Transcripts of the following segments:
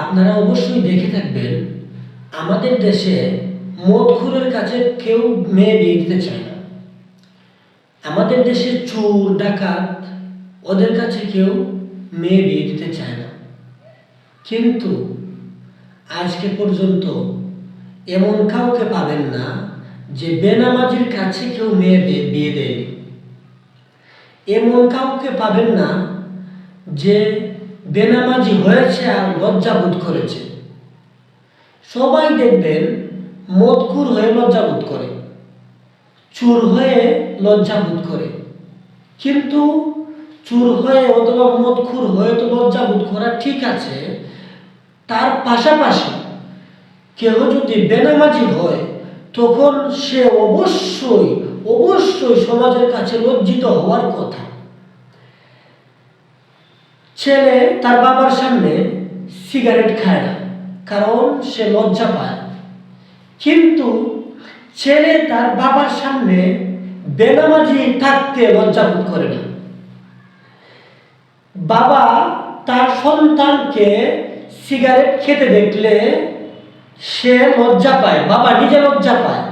আপনারা অবশ্যই দেখে থাকবেন, আমাদের দেশে মদখুরের কাছে কেউ মেয়ে বিয়ে দিতে চায় না। আমাদের দেশে চোর, ডাকাত, ওদের কাছে কেউ মেয়ে বিয়ে দিতে চায় না। কিন্তু আজকে পর্যন্ত এমন কাউকে পাবেন না যে বেনামাজির কাছে কেউ মেয়ে বিয়ে বিয়ে দেয়নি। এমন কাউকে পাবেন না যে বেনামাজি হয়েছে আর লজ্জাবোধ করেছে। সবাই দেখবেন মদকুর হয়ে লজ্জাবোধ করে, চুর হয়ে লজ্জাবোধ করে। কিন্তু চুর হয়ে অথবা মদখুর হয়ে তো লজ্জাবোধ করা ঠিক আছে, তার পাশাপাশি কেউ যদি বেনামাজি হয়, তখন সে অবশ্যই অবশ্যই সমাজের কাছে লজ্জিত হওয়ার কথা। ছেলে তার বাবার সামনে সিগারেট খায় না, কারণ সে লজ্জা পায়। কিন্তু ছেলে তার বাবার সামনে বেনামাজি থাকতে লজ্জাবোধ করে না। বাবা তার সন্তানকে সিগারেট খেতে দেখলে সে লজ্জা পায়, বাবা নিজে লজ্জা পায়।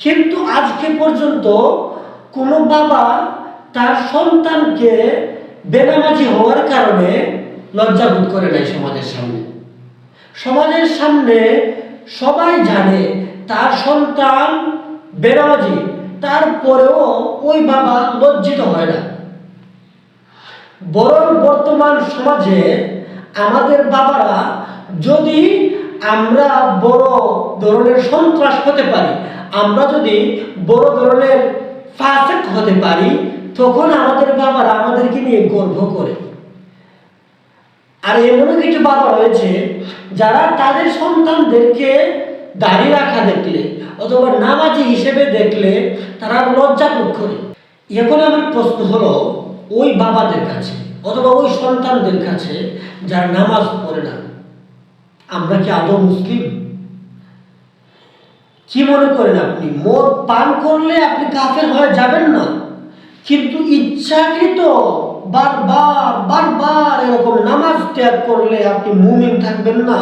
কিন্তু আজকে পর্যন্ত কোনো বাবা তার সন্তানকে বেনামাজি হওয়ার কারণে লজ্জাবোধ করে নাই সমাজের সামনে। সমাজের সামনে সবাই জানে তার সন্তান বেনামাজি, তারপরেও ওই বাবা লজ্জিত হয় না। বরং বর্তমান সমাজে আমাদের বাবারা যদি আমরা বড় ধরনের সন্ত্রাস হতে পারি, আমরা যদি বড় ধরনের ফাসেক হতে পারি তখন আমাদের বাবারা আমাদেরকে নিয়ে গর্ব করে। আর এমনও কিছু বাবা রয়েছে যারা তাদের সন্তানদেরকে দাড়ি রাখা দেখলে অথবা নামাজি হিসেবে দেখলে তারা লজ্জা বোধ করে। এখন আমার প্রশ্ন হলো, ওই বাবাদের কাছে অথবা ওই সন্তানদের কাছে যারা নামাজ পড়ে না, আমরা কি আদৌ মুসলিম? কি মনে করেন আপনি? মদ পান করলে আপনি কাফের হয়ে যাবেন না? কিন্তু ইচ্ছাকৃত বারবার বারবার এরকম নামাজ ত্যাগ করলে আপনি মুমিন থাকবেন না।